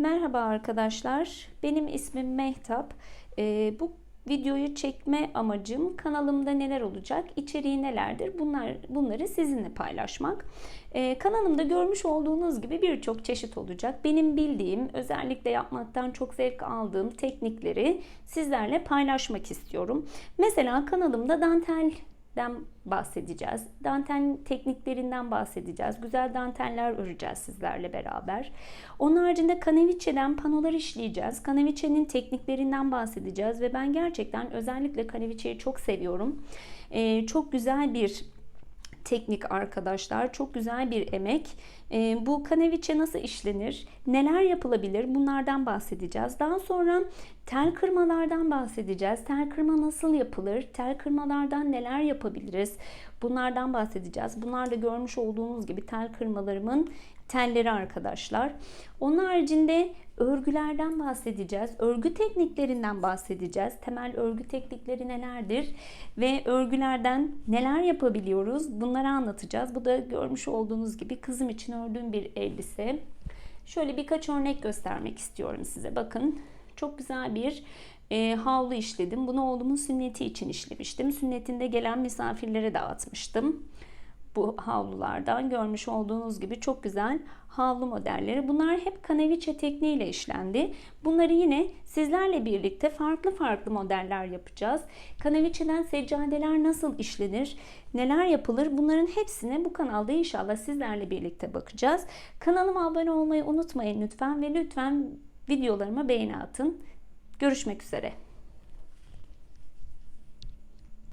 Merhaba arkadaşlar. Benim ismim Mehtap. Ee, bu videoyu çekme amacım kanalımda neler olacak, içeriği nelerdir bunlar bunları sizinle paylaşmak. Ee, kanalımda görmüş olduğunuz gibi birçok çeşit olacak. Benim bildiğim, özellikle yapmaktan çok zevk aldığım teknikleri sizlerle paylaşmak istiyorum. Mesela kanalımda dantel den bahsedeceğiz. Dantel tekniklerinden bahsedeceğiz. Güzel danteller öreceğiz sizlerle beraber. Onun haricinde kaneviçeden panolar işleyeceğiz. Kaneviçenin tekniklerinden bahsedeceğiz ve ben gerçekten özellikle kaneviçeyi çok seviyorum. Ee, çok güzel bir teknik arkadaşlar. Çok güzel bir emek. Ee, bu kaneviçe nasıl işlenir? Neler yapılabilir? Bunlardan bahsedeceğiz. Daha sonra tel kırmalardan bahsedeceğiz. Tel kırma nasıl yapılır? Tel kırmalardan neler yapabiliriz? Bunlardan bahsedeceğiz. Bunlar da görmüş olduğunuz gibi tel kırmalarımın telleri arkadaşlar. Onun haricinde örgülerden bahsedeceğiz. Örgü tekniklerinden bahsedeceğiz. Temel örgü teknikleri nelerdir ve örgülerden neler yapabiliyoruz? Bunları anlatacağız. Bu da görmüş olduğunuz gibi kızım için ördüğüm bir elbise. Şöyle birkaç örnek göstermek istiyorum size. Bakın çok güzel bir e, havlu işledim. Bunu oğlumun sünneti için işlemiştim. Sünnetinde gelen misafirlere dağıtmıştım bu havlulardan görmüş olduğunuz gibi çok güzel havlu modelleri. Bunlar hep kaneviçe tekniğiyle işlendi. Bunları yine sizlerle birlikte farklı farklı modeller yapacağız. Kaneviçeden seccadeler nasıl işlenir, neler yapılır bunların hepsine bu kanalda inşallah sizlerle birlikte bakacağız. Kanalıma abone olmayı unutmayın lütfen ve lütfen videolarıma beğeni atın. Görüşmek üzere.